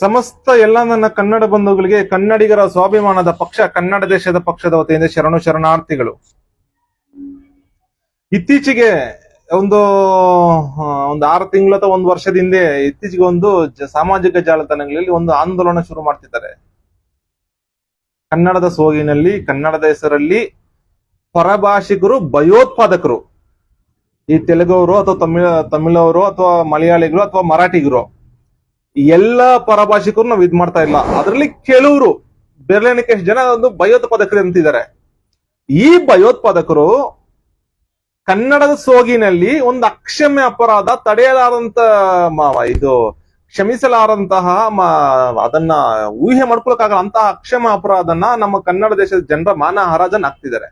ಸಮಸ್ತ ಎಲ್ಲ ನನ್ನ ಕನ್ನಡ ಬಂಧುಗಳಿಗೆ, ಕನ್ನಡಿಗರ ಸ್ವಾಭಿಮಾನದ ಪಕ್ಷ, ಕನ್ನಡ ದೇಶದ ಪಕ್ಷದ ವತಿಯಿಂದ ಶರಣು ಶರಣಾರ್ಥಿಗಳು. ಇತ್ತೀಚೆಗೆ ಒಂದು ಒಂದು ಆರು ತಿಂಗಳು ಅಥವಾ ಒಂದು ವರ್ಷದ ಹಿಂದೆ ಇತ್ತೀಚೆಗೆ ಒಂದು ಸಾಮಾಜಿಕ ಜಾಲತಾಣಗಳಲ್ಲಿ ಒಂದು ಆಂದೋಲನ ಶುರು ಮಾಡ್ತಿದ್ದಾರೆ. ಕನ್ನಡದ ಸೋಗಿನಲ್ಲಿ, ಕನ್ನಡದ ಹೆಸರಲ್ಲಿ ಪರಭಾಷಿಕರು, ಭಯೋತ್ಪಾದಕರು. ಈ ತೆಲುಗವರು ಅಥವಾ ತಮಿಳ, ತಮಿಳವರು ಅಥವಾ ಮಲಯಾಳಿಗರು ಅಥವಾ ಮರಾಠಿಗರು. ಎಲ್ಲ ಪರಭಾಷಿಕರು ನಾವು ಇದ್ ಮಾಡ್ತಾ ಇಲ್ಲ. ಅದರಲ್ಲಿ ಕೆಲವರು ಬೆರಳೆಣಿಕೆ ಜನ ಒಂದು ಭಯೋತ್ಪಾದಕರು ಅಂತಿದ್ದಾರೆ. ಈ ಭಯೋತ್ಪಾದಕರು ಕನ್ನಡದ ಸೋಗಿನಲ್ಲಿ ಒಂದು ಅಕ್ಷಮ್ಯ ಅಪರಾಧ ತಡೆಯಲಾರಂತ ಇದು ಕ್ಷಮಿಸಲಾರಂತಹ ಅದನ್ನ ಊಹೆ ಮಾಡ್ಕೊಳಕ್ಕಾಗಲ್ಲ ಅಂತಹ ಅಕ್ಷಮ ಅಪರಾಧನ ನಮ್ಮ ಕನ್ನಡ ದೇಶದ ಜನರ ಮಾನ ಹರಾಜನ್ ಹಾಕ್ತಿದ್ದಾರೆ.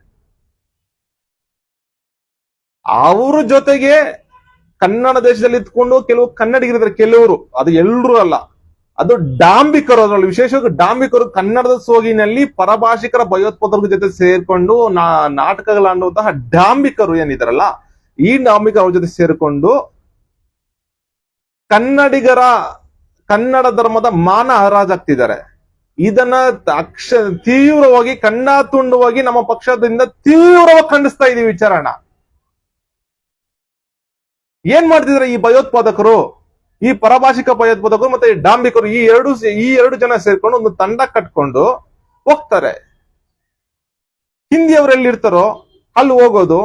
ಅವ್ರ ಜೊತೆಗೆ ಕನ್ನಡ ದೇಶದಲ್ಲಿ ಇದ್ಕೊಂಡು ಕೆಲವು ಕನ್ನಡಿಗರಿದ್ದಾರೆ ಕೆಲವರು. ಅದು ಎಲ್ಲರೂ ಅಲ್ಲ. ಅದು ಡಾಂಬಿಕರು ಅದರಲ್ಲಿ. ವಿಶೇಷವಾಗಿ ಡಾಂಬಿಕರು ಕನ್ನಡದ ಸೋಗಿನಲ್ಲಿ ಪರಭಾಷಿಕರ ಭಯೋತ್ಪಾದಕರ ಜೊತೆ ಸೇರ್ಕೊಂಡು ನಾಟಕಗಳನ್ನುವಂತಹ ಡಾಂಬಿಕರು ಏನಿದಾರಲ್ಲ ಈ ಡಾಂಬಿಕರ ಜೊತೆ ಸೇರ್ಕೊಂಡು ಕನ್ನಡಿಗರ, ಕನ್ನಡ ಧರ್ಮದ ಮಾನ ಹರಾಜಾಗ್ತಿದ್ದಾರೆ. ಇದನ್ನ ಅಕ್ಷ, ತೀವ್ರವಾಗಿ ಕಣ್ಣ ತುಂಡುವಾಗಿ ನಮ್ಮ ಪಕ್ಷದಿಂದ ತೀವ್ರವಾಗಿ ಖಂಡಿಸ್ತಾ ಇದೀವಿ ವಿಚಾರಣ ಏನ್ ಮಾಡ್ತಿದ್ರೆ ಈ ಭಯೋತ್ಪಾದಕರು? ಈ ಪರಭಾಷಿಕ ಭಯೋತ್ಪಾದಕರು ಮತ್ತೆ ಡಾಂಬಿಕರು ಈ ಎರಡು ಈ ಎರಡು ಜನ ಸೇರ್ಕೊಂಡು ಒಂದು ತಂಡ ಕಟ್ಕೊಂಡು ಹೋಗ್ತಾರೆ. ಹಿಂದಿಯವರೆಲ್ಲಿ ಎಲ್ಲಿರ್ತಾರೋ ಅಲ್ಲಿ ಹೋಗೋದು.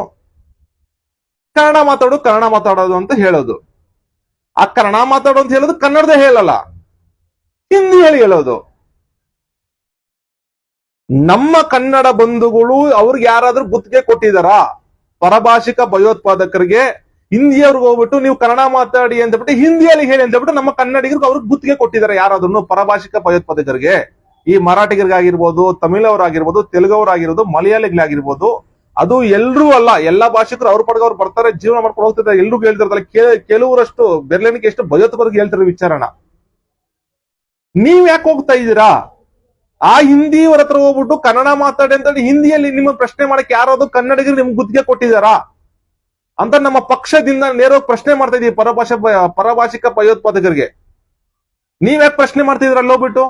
ಕನ್ನಡ ಮಾತಾಡು ಕನ್ನಡ ಮಾತಾಡೋದು ಅಂತ ಹೇಳೋದು. ಆ ಕನ್ನಡ ಮಾತಾಡು ಅಂತ ಹೇಳೋದು ಕನ್ನಡದ ಹೇಳಲ್ಲ. ಹಿಂದಿ ಹೇಳಿ ಹೇಳೋದು. ನಮ್ಮ ಕನ್ನಡ ಬಂಧುಗಳು ಅವ್ರಿಗೆ ಯಾರಾದ್ರೂ ಗುತ್ತಿಗೆ ಕೊಟ್ಟಿದಾರಾ ಪರಭಾಷಿಕ ಭಯೋತ್ಪಾದಕರಿಗೆ ಹಿಂದಿಯವ್ರಿಗೆ ಹೋಗ್ಬಿಟ್ಟು ನೀವು ಕನ್ನಡ ಮಾತಾಡಿ ಅಂತ ಬಿಟ್ಟು ಹಿಂದಿಯಲ್ಲಿ ಹೇಳಿ ಅಂತ ಬಿಟ್ಟು ನಮ್ಮ ಕನ್ನಡಿಗರು ಅವ್ರಿಗೆ ಗುತ್ತಿಗೆ ಕೊಟ್ಟಿದ್ದಾರೆ ಯಾರಾದ್ರೂ ಪರಭಾಷಿಕ ಭಯೋತ್ಪಾದಕರಿಗೆ ಈ ಮರಾಠಿಗರಿಗಾಗಿರ್ಬೋದು, ತಮಿಳವರಾಗಿರ್ಬೋದು ತೆಲುಗವರಾಗಿರ್ಬೋದು ಮಲಯಾಳಿಗಳಾಗಿರ್ಬೋದು ಅದು ಎಲ್ರೂ ಅಲ್ಲ, ಎಲ್ಲಾ ಭಾಷಿಕರು ಅವ್ರ ಪಡೆಗೆ ಅವ್ರು ಬರ್ತಾರೆ, ಜೀವನ ಮಾಡ್ಕೊಂಡು ಹೋಗ್ತಿದ್ದಾರೆ ಎಲ್ರಿಗೂ ಹೇಳ್ತಿರ್ತಾರೆ ಕೆಲವರಷ್ಟು ಬೆರಳೆಣಿಕೆ ಎಷ್ಟು ಭಯೋತ್ಪಾದಕ ಹೇಳ್ತಾರೆ ವಿಚಾರಣ ನೀವ್ ಯಾಕೆ ಹೋಗ್ತಾ ಇದ್ದೀರಾ? ಆ ಹಿಂದಿಯವರ ಹತ್ರ ಹೋಗ್ಬಿಟ್ಟು ಕನ್ನಡ ಮಾತಾಡಿ ಅಂತ ಹಿಂದಿಯಲ್ಲಿ ನಿಮ್ಮ ಪ್ರಶ್ನೆ ಮಾಡಕ್ಕೆ ಯಾರಾದ್ರೂ ಕನ್ನಡಿಗರು ನಿಮ್ಗೆ ಗುತ್ತಿಗೆ ಕೊಟ್ಟಿದಾರಾ ಅಂತ ನಮ್ಮ ಪಕ್ಷದಿಂದ ನೇರವಾಗಿ ಪ್ರಶ್ನೆ ಮಾಡ್ತಾ ಇದೀವಿ ಪರಭಾಷೆ ಪರಭಾಷಿಕ ಭಯೋತ್ಪಾದಕರಿಗೆ. ನೀವ್ ಯಾಕೆ ಪ್ರಶ್ನೆ ಮಾಡ್ತಿದ್ರ ಹೋಗ್ಬಿಟ್ಟು?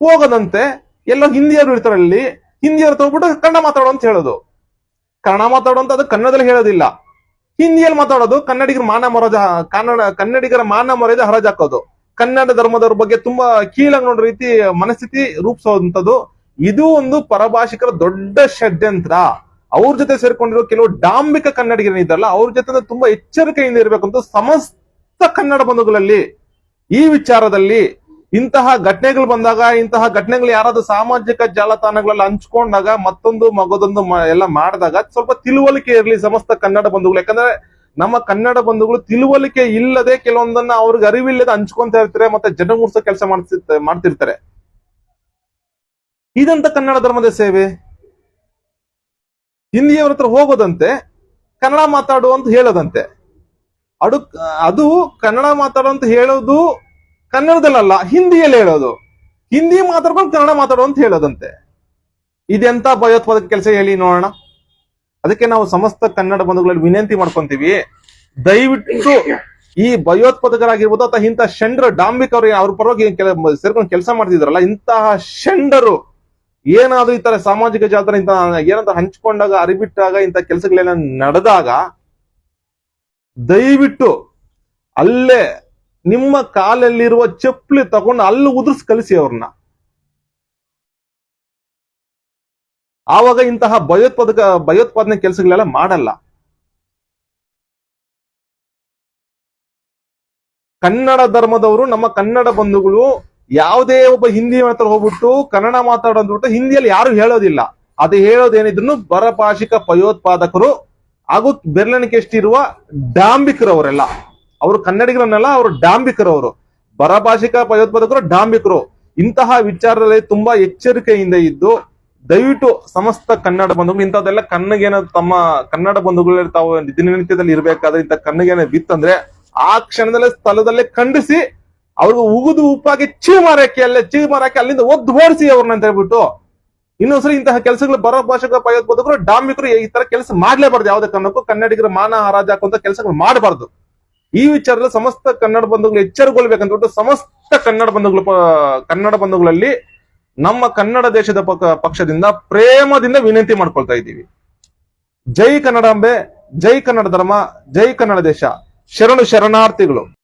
ಹೋಗದಂತೆ ಎಲ್ಲೋ ಹಿಂದಿಯವರು ಇರ್ತಾರೆ ಅಲ್ಲಿ, ಹಿಂದಿಯವ್ರ ಹತ್ರ ಕನ್ನಡ ಮಾತಾಡೋ ಅಂತ ಹೇಳೋದು. ಕನ್ನಡ ಮಾತಾಡೋ ಅಂತ ಅದು ಕನ್ನಡದಲ್ಲಿ ಹೇಳೋದಿಲ್ಲ. ಹಿಂದಿಯಲ್ಲಿ ಮಾತಾಡೋದು, ಕನ್ನಡಿಗರ ಮಾನ ಮರದ ಕನ್ನಡ ಕನ್ನಡಿಗರ ಮಾನ ಮರದ ಹರಾಜ್ ಹಾಕೋದು. ಕನ್ನಡ ಧರ್ಮದವ್ರ ಬಗ್ಗೆ ತುಂಬಾ ಕೀಳಾಗಿ ನೋಡೋ ರೀತಿ ಮನಸ್ಥಿತಿ ರೂಪಿಸೋದಂಥದ್ದು ಇದು ಒಂದು ಪರಭಾಷಿಕರ ದೊಡ್ಡ ಷಡ್ಯಂತ್ರ. ಅವ್ರ ಜೊತೆ ಸೇರ್ಕೊಂಡಿರೋ ಕೆಲವು ಡಾಂಬಿಕ ಕನ್ನಡಿಗರೇನಿದ್ದಾರಲ್ಲ ಅವ್ರ ಜೊತೆ ತುಂಬಾ ಎಚ್ಚರಿಕೆಯಿಂದ ಇರಬೇಕು ಅಂತ ಸಮಸ್ತ ಕನ್ನಡ ಬಂಧುಗಳಲ್ಲಿ ಈ ವಿಚಾರದಲ್ಲಿ ಇಂತಹ ಘಟನೆಗಳು ಬಂದಾಗ, ಇಂತಹ ಘಟನೆಗಳು ಯಾರಾದ್ರೂ ಸಾಮಾಜಿಕ ಜಾಲತಾಣಗಳಲ್ಲಿ ಹಂಚ್ಕೊಂಡಾಗ ಮತ್ತೊಂದು ಮಗದೊಂದು ಎಲ್ಲ ಮಾಡಿದಾಗ ಸ್ವಲ್ಪ ತಿಳುವಳಿಕೆ ಇರಲಿ ಸಮಸ್ತ ಕನ್ನಡ ಬಂಧುಗಳು. ಯಾಕಂದ್ರೆ ನಮ್ಮ ಕನ್ನಡ ಬಂಧುಗಳು ತಿಳುವಳಿಕೆ ಇಲ್ಲದೆ ಕೆಲವೊಂದನ್ನ ಅವ್ರಿಗೆ ಅರಿವಿಲ್ಲದೆ ಹಂಚ್ಕೊಂತ ಇರ್ತಾರೆ ಮತ್ತೆ ಜನ ಮೂಡ್ಸೋ ಕೆಲಸ ಮಾಡ್ತಿರ್ತಾರೆ ಮಾಡ್ತಿರ್ತಾರೆ. ಇದಂತ ಕನ್ನಡ ಧರ್ಮದ ಸೇವೆ? ಹಿಂದಿಯವರ ಹತ್ರ ಹೋಗೋದಂತೆ, ಕನ್ನಡ ಮಾತಾಡು ಅಂತ ಹೇಳೋದಂತೆ. ಅಡು, ಅದು ಕನ್ನಡ ಮಾತಾಡು ಅಂತ ಹೇಳೋದು ಕನ್ನಡದಲ್ಲಲ್ಲ, ಹಿಂದಿಯಲ್ಲಿ ಹೇಳೋದು. ಹಿಂದಿ ಮಾತಾಡ್ಕೊಂಡು ಕನ್ನಡ ಮಾತಾಡು ಅಂತ ಹೇಳೋದಂತೆ. ಇದೆಂತ ಭಯೋತ್ಪಾದಕ ಕೆಲಸ ಹೇಳಿ ನೋಡೋಣ. ಅದಕ್ಕೆ ನಾವು ಸಮಸ್ತ ಕನ್ನಡ ಬಂಧುಗಳಲ್ಲಿ ವಿನಂತಿ ಮಾಡ್ಕೊಂತೀವಿ. ದಯವಿಟ್ಟು ಈ ಭಯೋತ್ಪಾದಕರಾಗಿರ್ಬೋದು ಅಥವಾ ಇಂತಹ ಷಂಡ್ರ ಡಾಂಬಿಕ್ ಅವರು ಅವ್ರ ಪರವಾಗಿ ಸೇರ್ಕೊಂಡು ಕೆಲಸ ಮಾಡ್ತಿದ್ರಲ್ಲ, ಇಂತಹ ಷಂಡರು ಏನಾದ್ರೂ ಈ ತರ ಸಾಮಾಜಿಕ ಜಾತ್ರೆ ಇಂತ ಏನಂತ ಹಂಚ್ಕೊಂಡಾಗ, ಅರಿಬಿಟ್ಟಾಗ ಇಂತ ಕೆಲಸಗಳೆಲ್ಲ ನಡೆದಾಗ ದಯವಿಟ್ಟು ಅಲ್ಲೇ ನಿಮ್ಮ ಕಾಲಲ್ಲಿರುವ ಚಪ್ಪಲಿ ತಗೊಂಡು ಅಲ್ಲಿ ಉದುರ್ಸ್ ಕಲಿಸಿ ಅವ್ರನ್ನ. ಆವಾಗ ಇಂತಹ ಭಯೋತ್ಪಾದಕ, ಭಯೋತ್ಪಾದನೆ ಕೆಲಸಗಳೆಲ್ಲ ಮಾಡಲ್ಲ. ಕನ್ನಡ ಧರ್ಮದವರು, ನಮ್ಮ ಕನ್ನಡ ಬಂಧುಗಳು ಯಾವುದೇ ಒಬ್ಬ ಹಿಂದಿ ಮಾತ್ರ ಹೋಗ್ಬಿಟ್ಟು ಕನ್ನಡ ಮಾತಾಡೋದ್ಬಿಟ್ಟು ಹಿಂದಿಯಲ್ಲಿ ಯಾರು ಹೇಳೋದಿಲ್ಲ. ಅದು ಹೇಳೋದೇನಿದ್ರು ಬರಭಾಷಿಕ ಭಯೋತ್ಪಾದಕರು ಹಾಗೂ ಬೆರಳಿಕೆ ಎಷ್ಟಿರುವ ಡಾಂಬಿಕರು ಅವರೆಲ್ಲ ಅವರು ಕನ್ನಡಿಗರನ್ನೆಲ್ಲ ಅವರು ಡಾಂಬಿಕರು ಅವರು ಬರಭಾಷಿಕ ಭಯೋತ್ಪಾದಕರು ಡಾಂಬಿಕರು. ಇಂತಹ ವಿಚಾರದಲ್ಲಿ ತುಂಬಾ ಎಚ್ಚರಿಕೆಯಿಂದ ಇದ್ದು ದಯವಿಟ್ಟು ಸಮಸ್ತ ಕನ್ನಡ ಬಂಧುಗಳು, ಇಂಥದ್ದೆಲ್ಲ ಕಣ್ಣಿಗೇನ ತಮ್ಮ ಕನ್ನಡ ಬಂಧುಗಳು ತಾವು ದಿನನಿತ್ಯದಲ್ಲಿ ಇರಬೇಕಾದ್ರೆ ಇಂಥ ಕಣ್ಣಿಗೇನ ಬಿತ್ತಂದ್ರೆ ಆ ಕ್ಷಣದಲ್ಲೇ ಸ್ಥಳದಲ್ಲೇ ಖಂಡಿಸಿ ಅವ್ರಿಗೆ ಉಗಿದು ಉಪ್ಪಾಗಿ ಚೀಮಾರಕ್ಕೆ ಅಲ್ಲೇ ಚೀಮಾರಕ್ಕೆ ಅಲ್ಲಿಂದ ಒದ್ದು ಓಡಿಸಿ ಅವ್ರನ್ನ ಅಂತ ಹೇಳ್ಬಿಟ್ಟು ಇನ್ನೊಂದ್ಸರಿ ಇಂತಹ ಕೆಲಸಗಳು ಬರೋ ಭಾಷೆಗಳ ಭಯೋತ್ಪಾದಕರು ಡಾಮಿಕರು ಈ ತರ ಕೆಲಸ ಮಾಡ್ಲೇಬಾರ್ದು ಯಾವುದೇ ಕಾರಣಕ್ಕೂ. ಕನ್ನಡಿಗರ ಮಾನ ಹರಾಜ್ ಹಾಕುವಂತ ಕೆಲಸಗಳು ಮಾಡಬಾರ್ದು. ಈ ವಿಚಾರದಲ್ಲಿ ಸಮಸ್ತ ಕನ್ನಡ ಬಂಧುಗಳು ಎಚ್ಚರಗೊಳ್ಬೇಕಂತ ಸಮಸ್ತ ಕನ್ನಡ ಬಂಧುಗಳು ಕನ್ನಡ ಬಂಧುಗಳಲ್ಲಿ ನಮ್ಮ ಕನ್ನಡ ದೇಶದ ಪಕ್ಷದಿಂದ ಪ್ರೇಮದಿಂದ ವಿನಂತಿ ಮಾಡ್ಕೊಳ್ತಾ ಇದ್ದೀವಿ. ಜೈ ಕನ್ನಡಾಂಬೆ ಜೈ ಕನ್ನಡ ಧರ್ಮ, ಜೈ ಕನ್ನಡ ದೇಶ. ಶರಣು ಶರಣಾರ್ಥಿಗಳು.